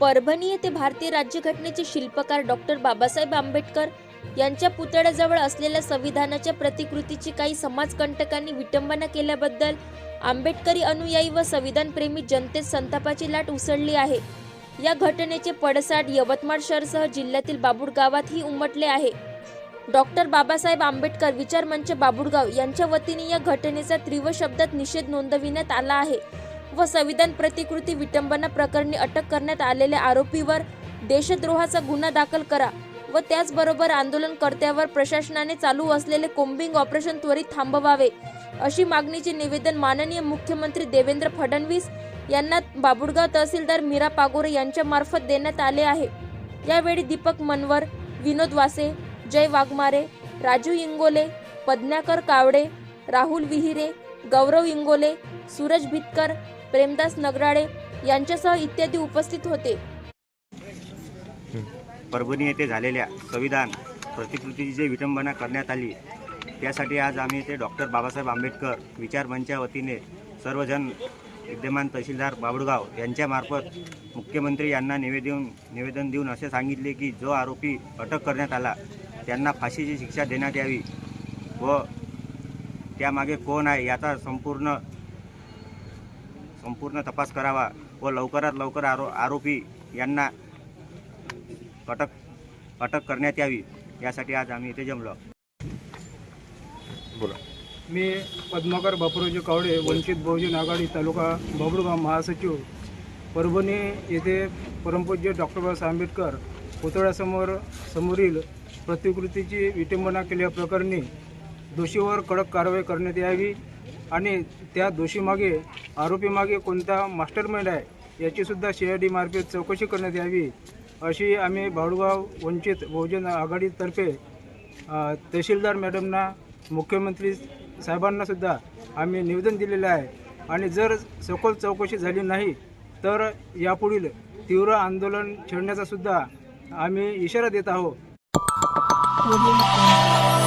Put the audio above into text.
परभणी येथे भारतीय राज्यघटनेचे शिल्पकार डॉक्टर बाबासाहेब आंबेडकर यांच्या पुतळ्याजवळ असलेल्या संविधानाच्या प्रतिकृतीची काही समाजकंटकांनी विटंबना केल्याबद्दल आंबेडकरी अनुयायी व संविधानप्रेमी जनतेत संतापाची लाट उसळली आहे. या घटनेचे पडसाद यवतमाळ शहरसह जिल्ह्यातील बाबुड गावातही उमटले आहे. डॉक्टर बाबासाहेब आंबेडकर विचार मंच बाबुडगाव यांच्या वतीने या घटनेचा तीव्र शब्दात निषेध नोंदविण्यात आला आहे व संविधान प्रतिकृती विटंबना प्रकरणी अटक करण्यात आलेल्या आरोपीवर देशद्रोहाचा गुन्हा दाखल करा व त्याचबरोबर आंदोलनकर्त्यावर प्रशासनाने चालू असलेले कोम्बिंग ऑपरेशन त्वरित थांबवावे अशी मागणीचे निवेदन माननीय मुख्यमंत्री देवेंद्र फडणवीस यांना बाबुडगाव तहसीलदार मीरा पागोरे यांच्यामार्फत देण्यात आले आहे. यावेळी दीपक मनवर विनोद वासे जय वाघमारे राजू इंगोले पद्म्याकर कावडे राहुल विहिरे गौरव इंगोले सूरज भितकर प्रेमदास नगराळे यांच्यासह इत्यादी उपस्थित होते. परभणी येथे झालेल्या संविधान प्रतिकृतीची जे विटंबना करण्यात आली. त्यासाठी आज आम्ही इथे डॉक्टर बाबासाहेब आंबेडकर विचार मंच्या वतीने सर्वजण विद्यमान तहसीलदार बाबुळगाव यांच्यामार्फत मुख्यमंत्री यांना निवेदन निवेदन देऊन असे सांगितले की जो आरोपी अटक करण्यात आला त्यांना फाशीची शिक्षा देण्यात यावी व त्यामागे कोण आहे याचा संपूर्ण संपूर्ण तपास करावा व लवकरात लवकर आरो आरोपी यांना अटक अटक करण्यात यावी. यासाठी आज आम्ही इथे जमलो. बोला. मी पद्माकर बापूरावजी कावडे वंचित बहुजन आघाडी तालुका बाबुळगाव महासचिव. परभणी येथे परमपूज्य डॉक्टर बाबासाहेब आंबेडकर पुतळ्यासमोर समोरील प्रतिकृतीची विटंबना केल्याप्रकरणी दोषीवर कडक कारवाई करण्यात यावी आणि त्या दोषीमागे आरोपीमागे कोणता मास्टरमाइंड आहे याचीसुद्धा सी आय डी मार्फत चौकशी करण्यात यावी अशी आम्ही बाळूगाव वंचित बहुजन आघाडीतर्फे तहसीलदार मॅडमना मुख्यमंत्री साहेबांनासुद्धा आम्ही निवेदन दिलेलं आहे. आणि जर सखोल चौकशी झाली नाही तर यापुढील तीव्र आंदोलन छेडण्याचासुद्धा आम्ही इशारा देत आहोत. 我边听。